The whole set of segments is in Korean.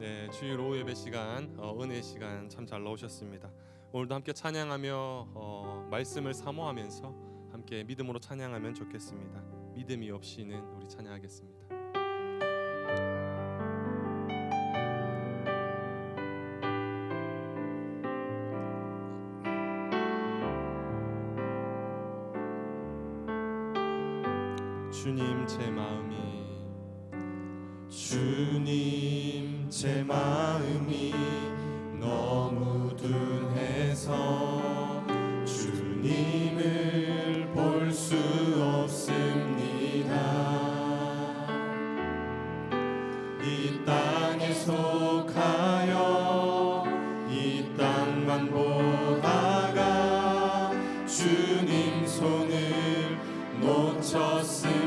네, 주일 오후 예배 시간, 어, 은혜 시간 참 잘 나오셨습니다. 오늘도 함께 찬양하며 어, 말씀을 사모하면서 함께 믿음으로 찬양하면 좋겠습니다. 믿음이 없이는 우리 찬양하겠습니다. 주님 제 마음이 주님 제 마음이 너무 둔해서 주님을 볼 수 없습니다. 이 땅에 속하여 이 땅만 보다가 주님 손을 놓쳤습니다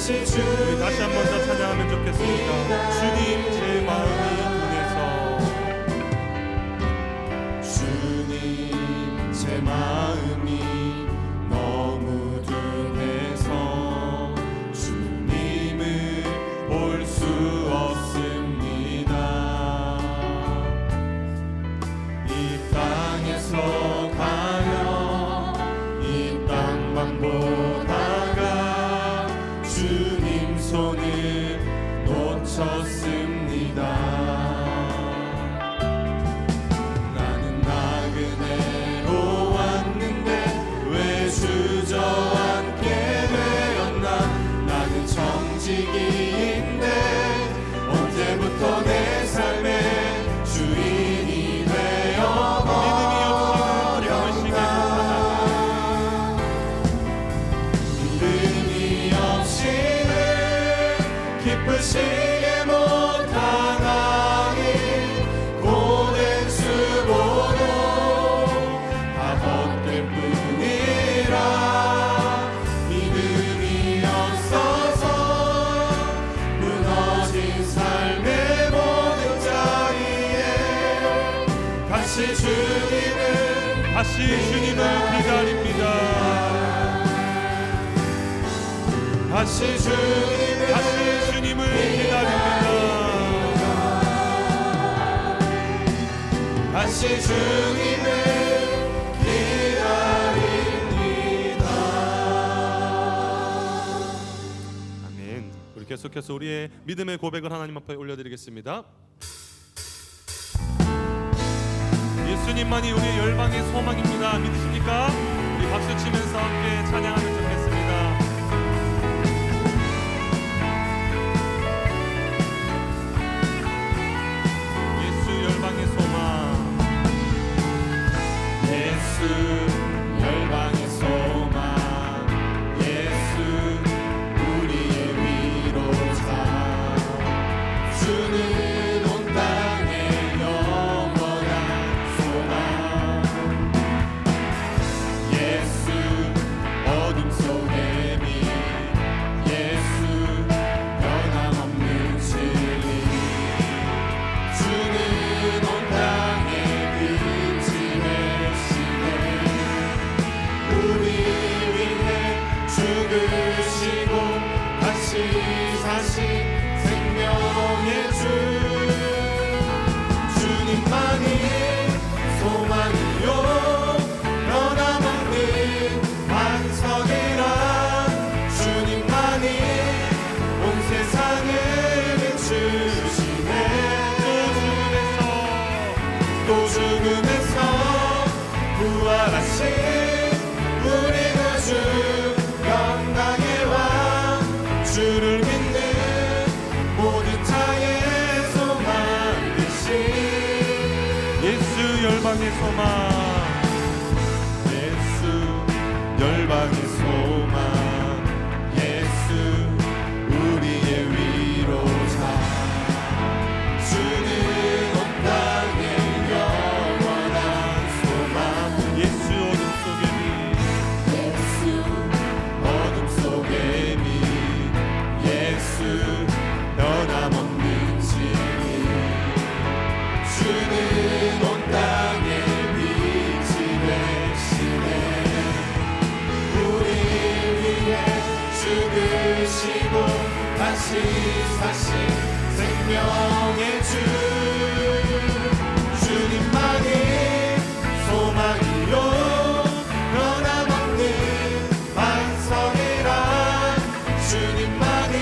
다시 주 우리 다시 한 번 더 찬양하면 좋겠습니다. 주님 제 마음이 주님 제 마음 다시 주님을 다시 주님을 기다립니다. 다시 주님을 다시 주님을 기다립니다. 다시 주님을 계속해서 우리의 믿음의 고백을 하나님 앞에 올려드리겠습니다. 예수님만이 우리의 열방의 소망입니다. 믿으십니까? 우리 박수 치면서 함께 찬양하면 좋겠습니다. 예수 열방의 소망. 예수 죽으시고 다시 사신 생명의 주. 주님만이 소망이요. 변함없는 반성이라. 주님만이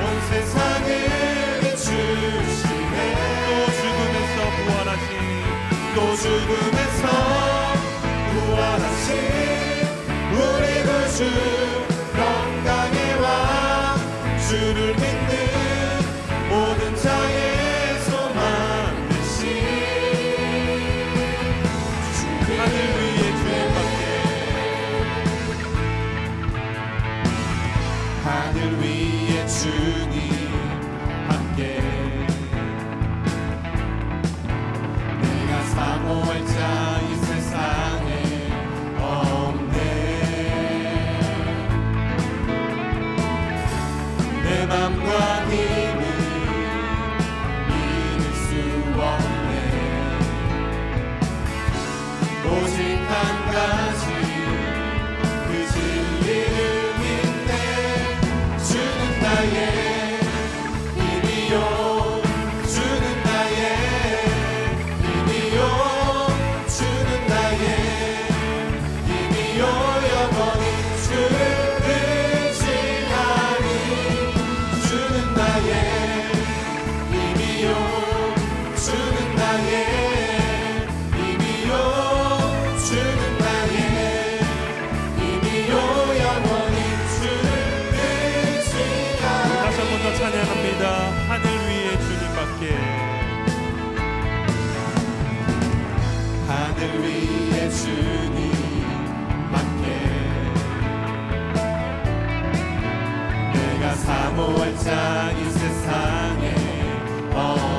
온 세상을 주시네. 또 죽음에서 부활하신 또 죽음에서 부활하신 우리 구주. 위해 주님 밖에 내가 사모할 자이 세상에 어.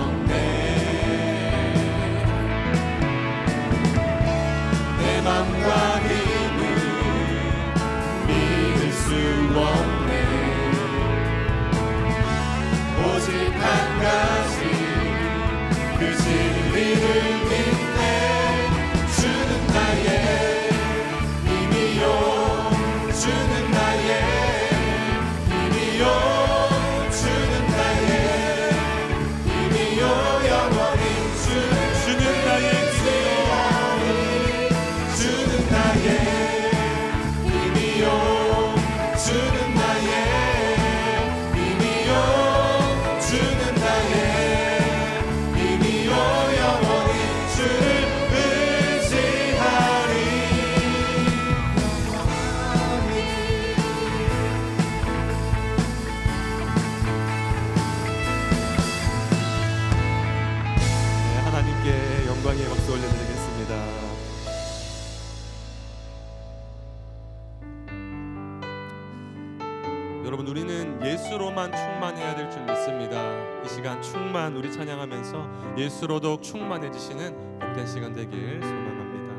예수로 더욱 충만해지시는 복된 시간 되길 소망합니다.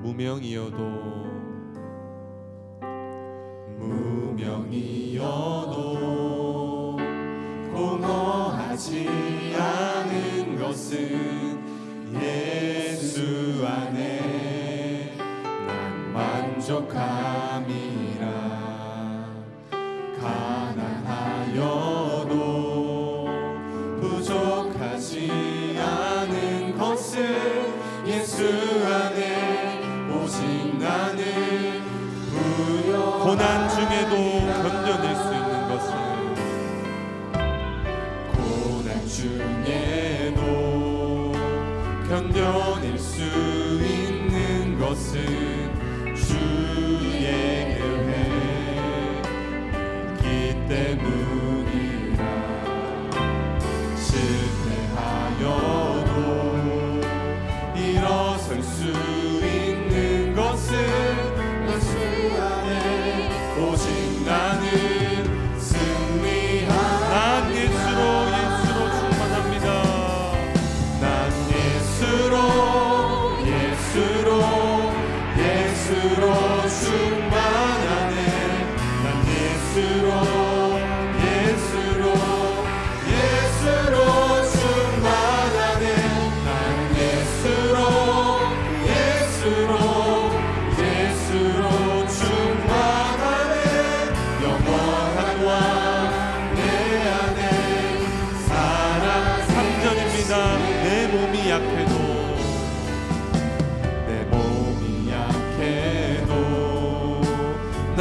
무명이어도 무명이어도 공허하지 않은 것은 예수 안에 난 만족한 안에 오직 나는 고난 중에도 견뎌낼 수 있는 것은 고난 중에도 견뎌낼 수 있는 것은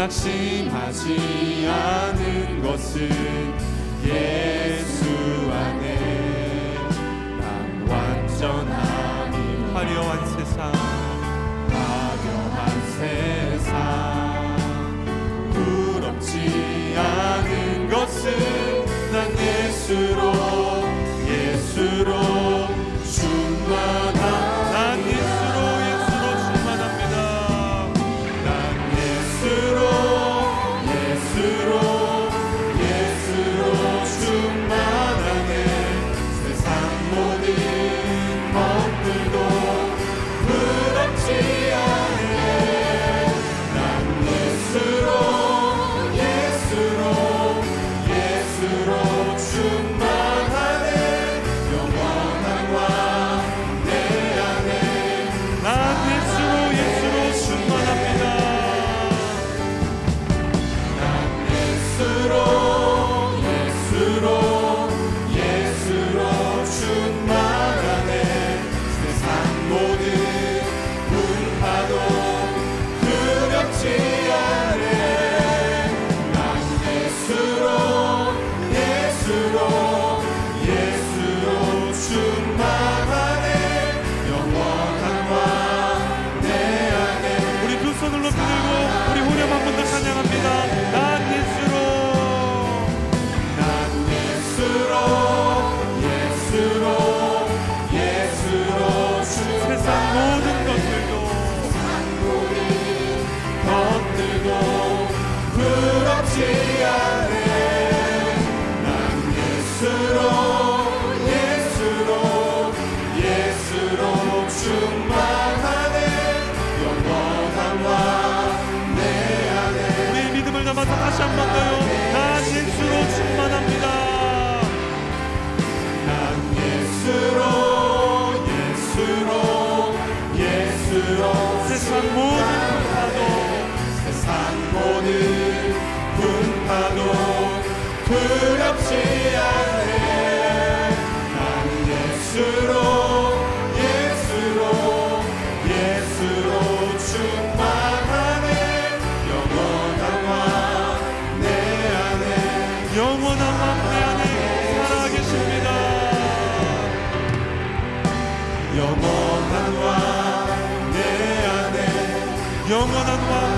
낙심하지 않은 것은 예수 안에 난 완전함이 화려한 세상 화려한 세상. 부럽지 않은 것은 난 예수로 예수로. 것들도 산물이 것들도 부럽지. 영원한 왕내 안에 살아계십니다. 영원한 왕내 안에 영원한 왕